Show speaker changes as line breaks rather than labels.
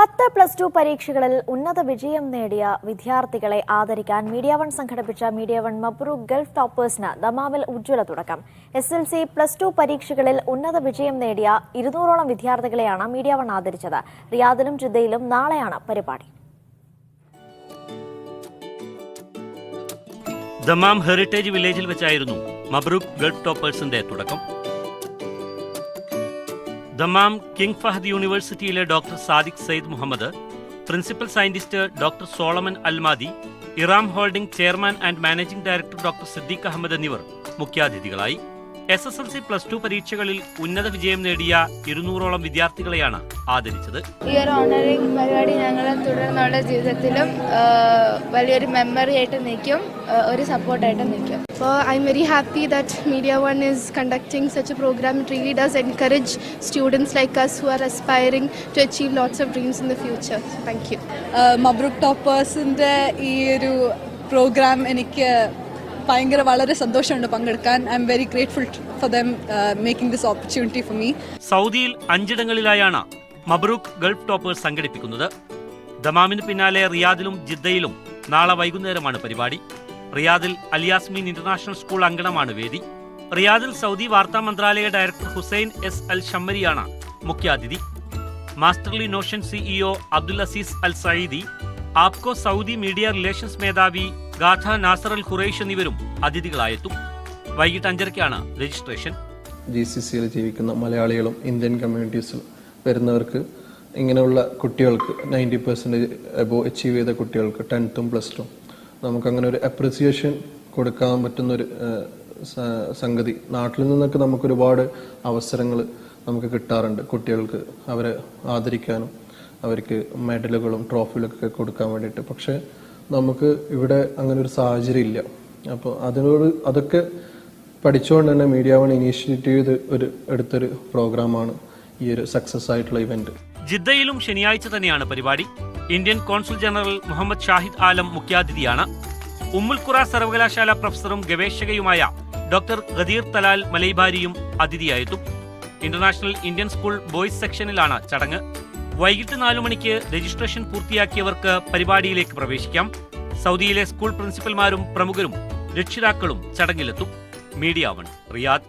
പത്ത് plus two പരീക്ഷകളിൽ ഉന്നത വിജയം നേടിയ വിദ്യാർത്ഥികളെ ആദരിക്കാൻ മീഡിയ വൺ സംഘടിപ്പിച്ച മീഡിയ വൺ മബ്രു ഗൾഫ് ടോപ്പേഴ്സിന് ദമാമിൽ ഉജ്ജ്വല തുടക്കം. S L C plus two പരീക്ഷകളിൽ ഉന്നത വിജയം നേടിയ ഇരുന്നൂറോളം വിദ്യാർത്ഥികളെയാണ് മീഡിയ വൺ ആദരിച്ചത്. റിയാദിലും ജിദ്ദയിലും നാളെയാണ് പരിപാടി.
ദമാം ഹെറിറ്റേജ് വില്ലേജിൽ വെച്ചായിരുന്നു മബ്രൂക്ക് ഗൾഫ് ടോപ്പേഴ്സിന്റെ തുടക്കം. ദമാം കിങ് ഫഹദ് യൂണിവേഴ്സിറ്റിയിലെ doctor Sadiq Sayyid Muhammad principal scientist doctor Solomon Almadi Eram holding chairman and managing director doctor Siddique Ahmed എന്നിവർ മുഖ്യാതിഥികളായി. S S L C plus two പരീക്ഷകളിൽ ഉന്നത വിജയം നേടിയ ഇരുന്നൂറോളം വിദ്യാർത്ഥികളെയാണ് ആദരിച്ചത്
ഈ ഒരു ഓണറിംഗ് പരിപാടി ഞങ്ങളെ തുടർന്നുള്ള ജീവിതത്തിലും വലിയൊരു മെമ്മറി ആയിട്ട് നിൽക്കും ഒരു സപ്പോർട്ടായിട്ട് നിൽക്കും
So I'm very happy that Media One is conducting such a program. It really does encourage students like us who are aspiring to achieve lots of dreams in the future. So thank you.
മബ്രൂക്ക് ടോപ്പേഴ്സിന്റെ ഈ ഒരു programme എനിക്ക് ഭയങ്കര വളരെ സന്തോഷമുണ്ട് പങ്കെടുക്കാൻ. I'm very grateful for them making this opportunity for me
സൗദിയിൽ അഞ്ചിടങ്ങളിലായാണ് മബ്രൂക്ക് Gulf toppers സംഘടിപ്പിക്കുന്നത്. ദമാമിന് പിന്നാലെ റിയാദിലും ജിദ്ദയിലും നാളെ വൈകുന്നേരമാണ് പരിപാടി. റിയാദിൽ അലിയാസ്മീൻ ഇന്റർനാഷണൽ സ്കൂൾ അങ്കണമാണ് വേദി. റിയാദിൽ സൗദി വാർത്താ മന്ത്രാലയ ഡയറക്ടർ ഹുസൈൻ എസ് അൽ ഷമ്മരിയാണ് മുഖ്യാതിഥി. Masterly notion CEO Abdul Aziz Al Sayyidi APCO Saudi media relations മേധാവി ഗാഥ നാസർ അൽ ഖുറൈഷ് എന്നിവരും അതിഥികളായെത്തും. വൈകിട്ട് അഞ്ചരയ്ക്കാണ് രജിസ്ട്രേഷൻ.
ജി സി സിയിൽ ജീവിക്കുന്ന മലയാളികളും ഇന്ത്യൻ കമ്മ്യൂണിറ്റീസിൽ വരുന്നവർക്ക് ഇങ്ങനെയുള്ള കുട്ടികൾക്ക് നയന്റി പെർസെന്റേജ് എബോ അച്ചീവ് ചെയ്ത കുട്ടികൾക്ക് ടെൻത്തും പ്ലസ് ടു നമുക്കങ്ങനെ ഒരു അപ്രിസിയേഷൻ കൊടുക്കാൻ പറ്റുന്നൊരു സംഗതി. നാട്ടിൽ നിന്നൊക്കെ നമുക്ക് ഒരുപാട് അവസരങ്ങൾ നമുക്ക് കിട്ടാറുണ്ട് കുട്ടികൾക്ക് അവരെ ആദരിക്കാനും അവർക്ക് മെഡലുകളും ട്രോഫികളൊക്കെ കൊടുക്കാൻ വേണ്ടിയിട്ട്. പക്ഷേ നമുക്ക് ഇവിടെ അങ്ങനെ ഒരു സാഹചര്യം ഇല്ല. അപ്പോൾ അതിനോട് അതൊക്കെ പഠിച്ചുകൊണ്ട് തന്നെ മീഡിയ വൺ ഇനീഷ്യേറ്റ് ചെയ്ത് ഒരു എടുത്തൊരു പ്രോഗ്രാമാണ് ഈ ഒരു സക്സസ് ആയിട്ടുള്ള ഇവന്റ്
ജിദ്ദയിലും ശനിയാഴ്ച തന്നെയാണ് പരിപാടി. Indian consul general Muhammad Shahid Alam മുഖ്യാതിഥിയാണ്. ഉമ്മുൽ ഖുറ സർവകലാശാല പ്രൊഫസറും ഗവേഷകയുമായ ഡോക്ടർ ഗദീർ തലാൽ മലൈബാരിയും അതിഥിയായെത്തും ഇന്റർനാഷണൽ ഇന്ത്യൻ സ്കൂൾ ബോയ്സ് സെക്ഷനിലാണ് ചടങ്ങ്. വൈകിട്ട് നാലു മണിക്ക് രജിസ്ട്രേഷൻ പൂർത്തിയാക്കിയവർക്ക് പരിപാടിയിലേക്ക് പ്രവേശിക്കാം. സൗദിയിലെ സ്കൂൾ പ്രിൻസിപ്പൽമാരും പ്രമുഖരും രക്ഷിതാക്കളും ചടങ്ങിലെത്തും. Media one Riyadh.